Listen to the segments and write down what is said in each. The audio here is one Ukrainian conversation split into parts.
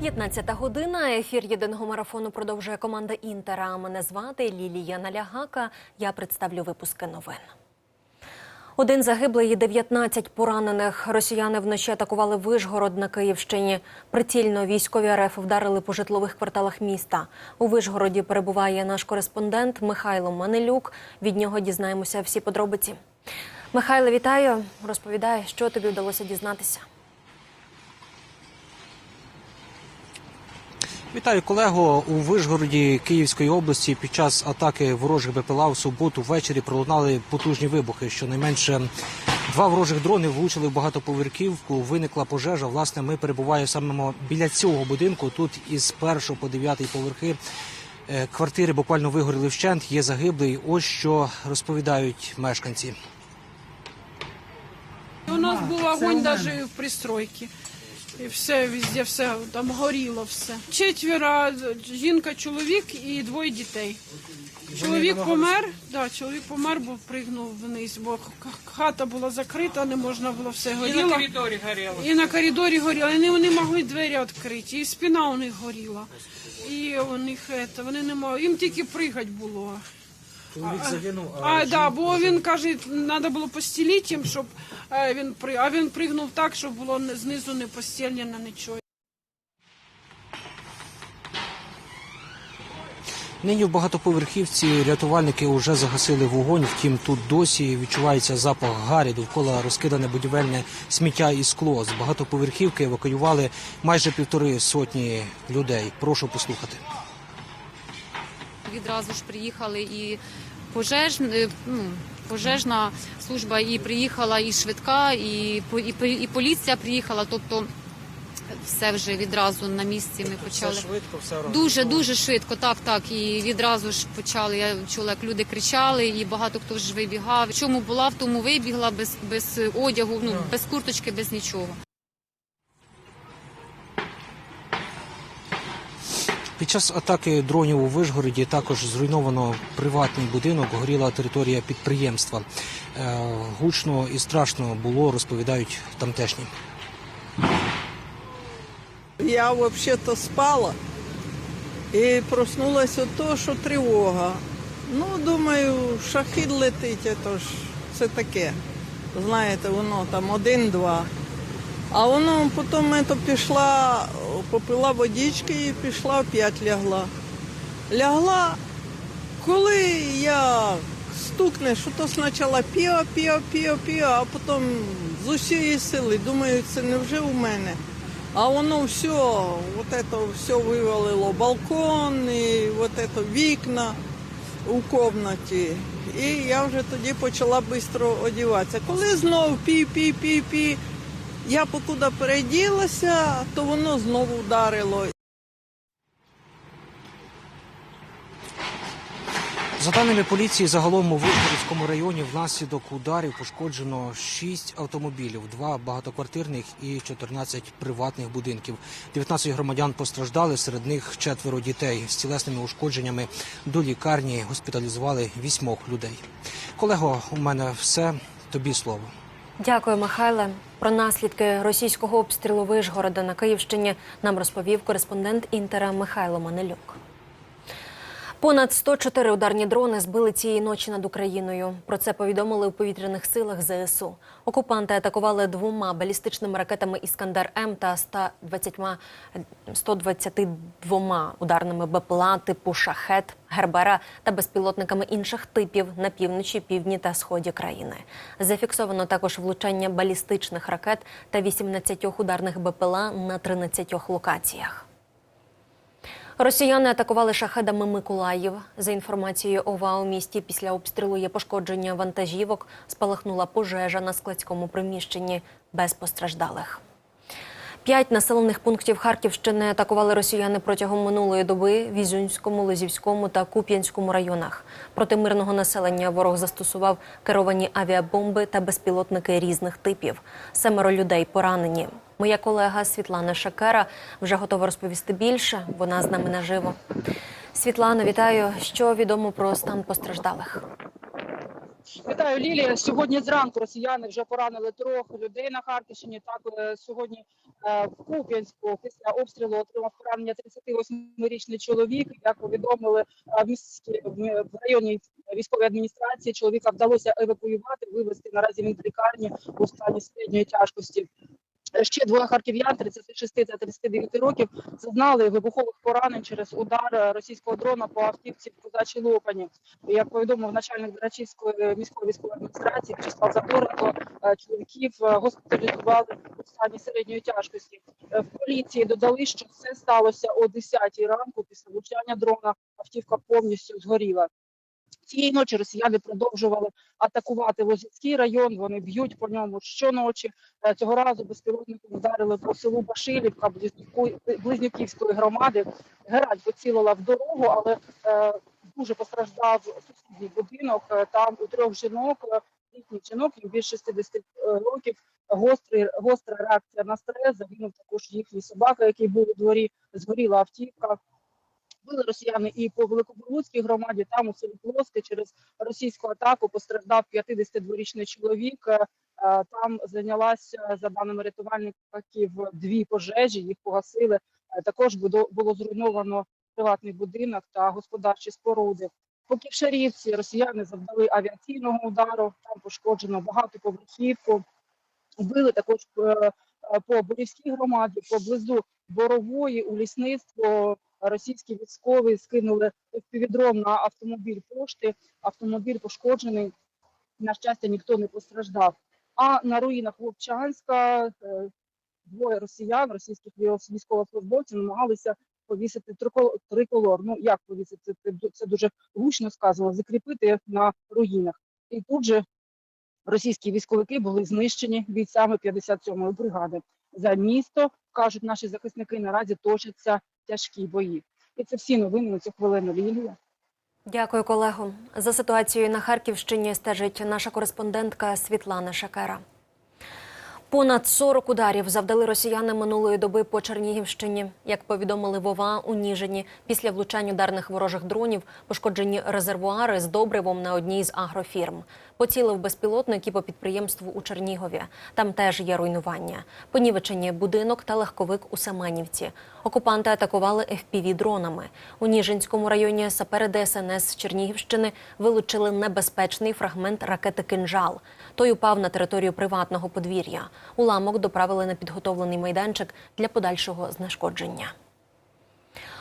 15 година. Ефір єдиного марафону продовжує команда Інтера. Мене звати Лілія Налягака. Я представлю випуски новин. Один загиблий і 19 поранених. Росіяни вночі атакували Вишгород на Київщині. Прицільно військові РФ вдарили по житлових кварталах міста. У Вишгороді перебуває наш кореспондент Михайло Манелюк. Від нього дізнаємося всі подробиці. Михайло, вітаю. Розповідай, що тобі вдалося дізнатися. Вітаю колего у Вишгороді Київської області. Під час атаки ворожих БПЛА в суботу ввечері пролунали потужні вибухи. Щонайменше два ворожих дрони влучили в багатоповерхівку. Виникла пожежа. Власне, ми перебуваємо саме біля цього будинку. Тут із першого по дев'ятий поверхи е, квартири буквально вигоріли вщент. Є загиблий. Ось що розповідають мешканці. У нас був огонь навіть в пристройці. І все, везде все, там горіло все. Четверо, жінка, чоловік і двоє дітей. Чоловік помер, да, чоловік помер, бо пригнув вниз, бо хата була закрита, не можна було все горіло. І на коридорі горіло. І на коридорі горіло. І вони могли двері відкрити, і спина у них горіла. І у них це, вони не могли, їм тільки пригать було. Чоловік загинув. А, да, бо він каже, треба було постілити їм, щоб е, він при, а він пригнув так, щоб було не- знизу не постільнено нічого. Нині в багатоповерхівці рятувальники вже загасили вогонь. Втім, тут досі відчувається запах гарі довкола розкидане будівельне сміття і скло. З багатоповерхівки евакуювали майже півтори сотні людей. Прошу послухати. Відразу ж приїхали і пожеж, е, ну, пожежна служба, і приїхала і швидка, і, і, і поліція приїхала. Тобто все вже відразу на місці ми почали. швидко, все Дуже дуже швидко, так, так. І відразу ж почали. Я чула, як люди кричали, і багато хто ж вибігав. В чому була, в тому вибігла без, без одягу, ну без курточки, без нічого. Під час атаки дронів у Вишгороді також зруйновано приватний будинок, горіла територія підприємства. Е, Гучно і страшно було, розповідають тамтешні. Я взагалі-то спала і проснулася від того, що тривога. Ну, думаю, шахід летить, це ж це таке. Знаєте, воно там один-два. А воно потім ето пішла, попила водички і пішла опять лягла. Лягла, коли я стукне, що то спочатку піо, піо, піо, піо, а потім з усієї сили, думаю, це не вже у мене. А воно все, вот это все вивалило балкон і вот это вікна у кімнаті. І я вже тоді почала швидко одягатися. Коли знов пі-пі-пі-пі, я покуди переділася, то воно знову вдарило. За даними поліції, загалом у Вишгородському районі внаслідок ударів пошкоджено 6 автомобілів, 2 багатоквартирних і 14 приватних будинків. 19 громадян постраждали, серед них четверо дітей з тілесними ушкодженнями. До лікарні госпіталізували вісьмох людей. Колего, у мене все. Тобі слово. Дякую, Михайле. Про наслідки російського обстрілу Вишгорода на Київщині нам розповів кореспондент Інтера Михайло Манелюк. Понад 104 ударні дрони збили цієї ночі над Україною. Про це повідомили у повітряних силах ЗСУ. Окупанти атакували двома балістичними ракетами Іскандер М та 120, 122 ударними БПЛА типу Шахет, Гербера та безпілотниками інших типів на півночі, півдні та сході країни. Зафіксовано також влучання балістичних ракет та 18 ударних БПЛА на 13 локаціях. Росіяни атакували шахедами Миколаїв. За інформацією ОВА у місті після обстрілу є пошкодження вантажівок. Спалахнула пожежа на складському приміщенні без постраждалих. П'ять населених пунктів Харківщини атакували росіяни протягом минулої доби в Ізюнському, Лизівському та Куп'янському районах. Проти мирного населення ворог застосував керовані авіабомби та безпілотники різних типів. Семеро людей поранені. Моя колега Світлана Шакера вже готова розповісти більше. Вона з нами наживо. Світлано, вітаю. Що відомо про стан постраждалих? Вітаю, Лілія. Сьогодні зранку росіяни вже поранили трьох людей на Харківщині. Так е, сьогодні е, в Куп'янську після обстрілу отримав поранення 38-річний чоловік. Як повідомили е, в міській в в районній військовій адміністрації, чоловіка вдалося евакуювати, вивезти наразі він в лікарні у стані середньої тяжкості. Ще двоє харків'ян 36 та 39 років зазнали вибухових поранень через удар російського дрона по автівці в Козачій Лопані. Як повідомив начальник Дарачівської міської військової адміністрації Вячеслав Задоренко, е, чоловіків е, госпіталізували у стані середньої тяжкості. Е, В поліції додали, що це сталося о 10 ранку після влучання дрона. Автівка повністю згоріла. Цієї ночі росіяни продовжували атакувати Лозівський район. Вони б'ють по ньому щоночі. Е, Цього разу безпілотником вдарили по селу Башилівка Близнюківської громади. Герань поцілила в дорогу, але е, дуже постраждав сусідній будинок. Е, Там у трьох жінок, е, літніх жінок, їм більше 60 років. Гострий, гостра реакція на стрес. Загинув також їхній собака, який був у дворі. Згоріла автівка. Били росіяни і по Великобургутській громаді. Там у селі Плоске через російську атаку постраждав 52-річний чоловік. Е, Там зайнялася за даними рятувальників дві пожежі. Їх погасили. Е, Також було зруйновано приватний будинок та господарчі споруди. По Ківшарівці росіяни завдали авіаційного удару. Там пошкоджено багатоповерхівку. Вбили також е, е, по Борівській громаді, поблизу Борової у лісництво. Російські військові скинули півдрон на автомобіль пошти. Автомобіль пошкоджений. На щастя, ніхто не постраждав. А на руїнах Вовчанська е, двоє росіян, російських військовослужбовців, намагалися повісити триколор. Ну як повісити? Це дуже гучно сказано. Закріпити на руїнах. І тут же російські військовики були знищені бійцями 57-ї бригади. За місто кажуть наші захисники. Наразі точаться тяжкі бої. І це всі новини на цю хвилину. Лілія. Дякую, колего. За ситуацією на Харківщині стежить наша кореспондентка Світлана Шакера. Понад 40 ударів завдали росіяни минулої доби по Чернігівщині. Як повідомили Вова у Ніжині, після влучань ударних ворожих дронів пошкоджені резервуари з добривом на одній з агрофірм. Поцілив безпілотник і по підприємству у Чернігові. Там теж є руйнування. Понівечені будинок та легковик у Семенівці. Окупанти атакували fpv дронами. У Ніжинському районі сапери ДСНС Чернігівщини вилучили небезпечний фрагмент ракети «Кинжал». Той упав на територію приватного подвір'я. Уламок доправили на підготовлений майданчик для подальшого знешкодження.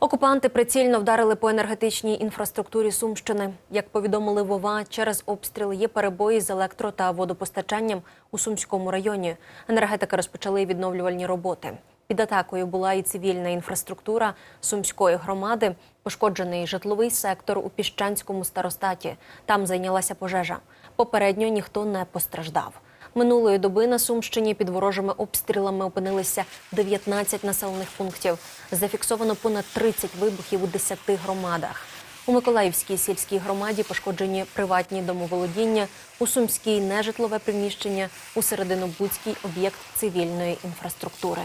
Окупанти прицільно вдарили по енергетичній інфраструктурі Сумщини. Як повідомили Вова, через обстріли є перебої з електро та водопостачанням у Сумському районі. Енергетики розпочали відновлювальні роботи. Під атакою була і цивільна інфраструктура Сумської громади, пошкоджений житловий сектор у Піщанському старостаті. Там зайнялася пожежа. Попередньо ніхто не постраждав. Минулої доби на Сумщині під ворожими обстрілами опинилися 19 населених пунктів. Зафіксовано понад 30 вибухів у 10 громадах. У Миколаївській сільській громаді пошкоджені приватні домоволодіння, у Сумській нежитлове приміщення, у Серединобудській об'єкт цивільної інфраструктури.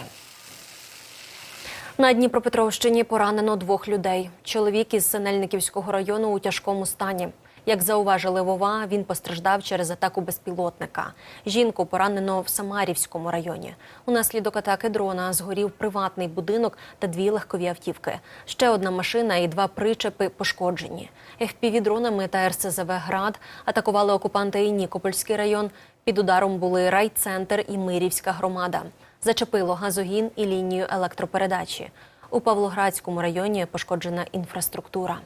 На Дніпропетровщині поранено двох людей. Чоловік із Синельниківського району у тяжкому стані. Як зауважили Вова, він постраждав через атаку безпілотника. Жінку поранено в Самарівському районі. Унаслідок атаки дрона згорів приватний будинок та дві легкові автівки. Ще одна машина і два причепи пошкоджені. ФПВ-дронами та РСЗВ «Град» атакували окупанти і Нікопольський район. Під ударом були райцентр і Мирівська громада. Зачепило газогін і лінію електропередачі. У Павлоградському районі пошкоджена інфраструктура.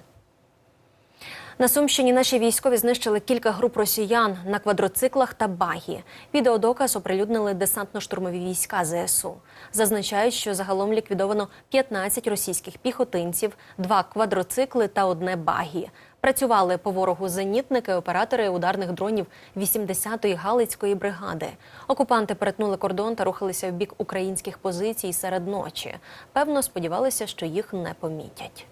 На Сумщині наші військові знищили кілька груп росіян на квадроциклах та багі. Відеодоказ оприлюднили десантно-штурмові війська ЗСУ. Зазначають, що загалом ліквідовано 15 російських піхотинців, два квадроцикли та одне багі. Працювали по ворогу зенітники, оператори ударних дронів 80-ї Галицької бригади. Окупанти перетнули кордон та рухалися в бік українських позицій серед ночі. Певно, сподівалися, що їх не помітять.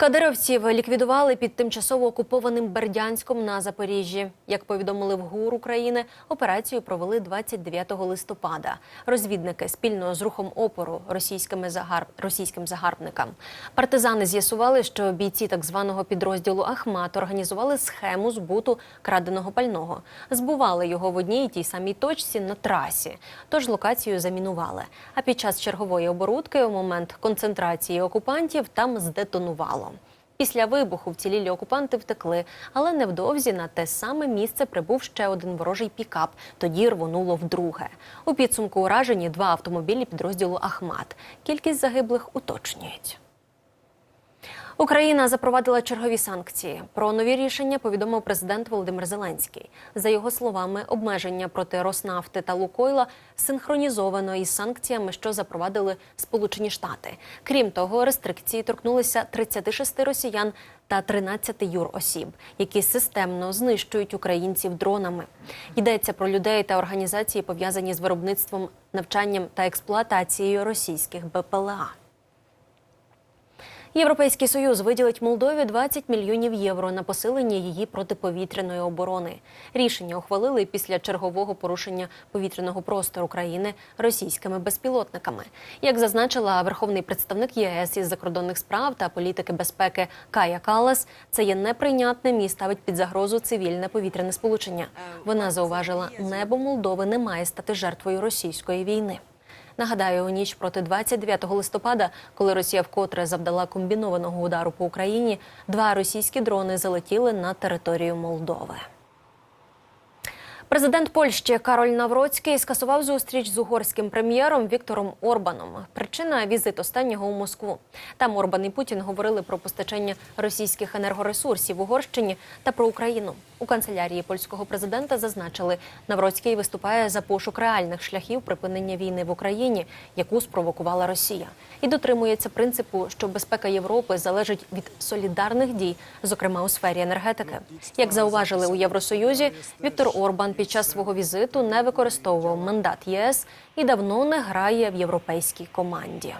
Кадировців ліквідували під тимчасово окупованим Бердянськом на Запоріжжі. Як повідомили в ГУР України, операцію провели 29 листопада. Розвідники спільно з рухом опору російськими загар... російським загарбникам. Партизани з'ясували, що бійці так званого підрозділу Ахмат організували схему збуту краденого пального. Збували його в одній тій самій точці на трасі. Тож локацію замінували. А під час чергової оборудки у момент концентрації окупантів там здетонувало. Після вибуху вцілілі окупанти втекли, але невдовзі на те саме місце прибув ще один ворожий пікап. Тоді рвонуло вдруге. У підсумку уражені два автомобілі підрозділу Ахмат. Кількість загиблих уточнюють. Україна запровадила чергові санкції. Про нові рішення повідомив президент Володимир Зеленський. За його словами, обмеження проти Роснафти та Лукойла синхронізовано із санкціями, що запровадили Сполучені Штати. Крім того, рестрикції торкнулися 36 росіян та 13 юросіб, які системно знищують українців дронами. Йдеться про людей та організації, пов'язані з виробництвом, навчанням та експлуатацією російських БПЛА. Європейський союз виділить Молдові 20 мільйонів євро на посилення її протиповітряної оборони. Рішення ухвалили після чергового порушення повітряного простору країни російськими безпілотниками. Як зазначила верховний представник ЄС із закордонних справ та політики безпеки Кая Калас, це є неприйнятним і ставить під загрозу цивільне повітряне сполучення. Вона зауважила, небо Молдови не має стати жертвою російської війни. Нагадаю, у ніч проти 29 листопада, коли Росія вкотре завдала комбінованого удару по Україні, два російські дрони залетіли на територію Молдови. Президент Польщі Кароль Навроцький скасував зустріч з угорським прем'єром Віктором Орбаном. Причина візит останнього у Москву. Там Орбан і Путін говорили про постачання російських енергоресурсів в Угорщині та про Україну. У канцелярії польського президента зазначили, Навроцький виступає за пошук реальних шляхів припинення війни в Україні, яку спровокувала Росія, і дотримується принципу, що безпека Європи залежить від солідарних дій, зокрема у сфері енергетики. Як зауважили у Євросоюзі, Віктор Орбан під час свого візиту не використовував мандат ЄС і давно не грає в європейській команді.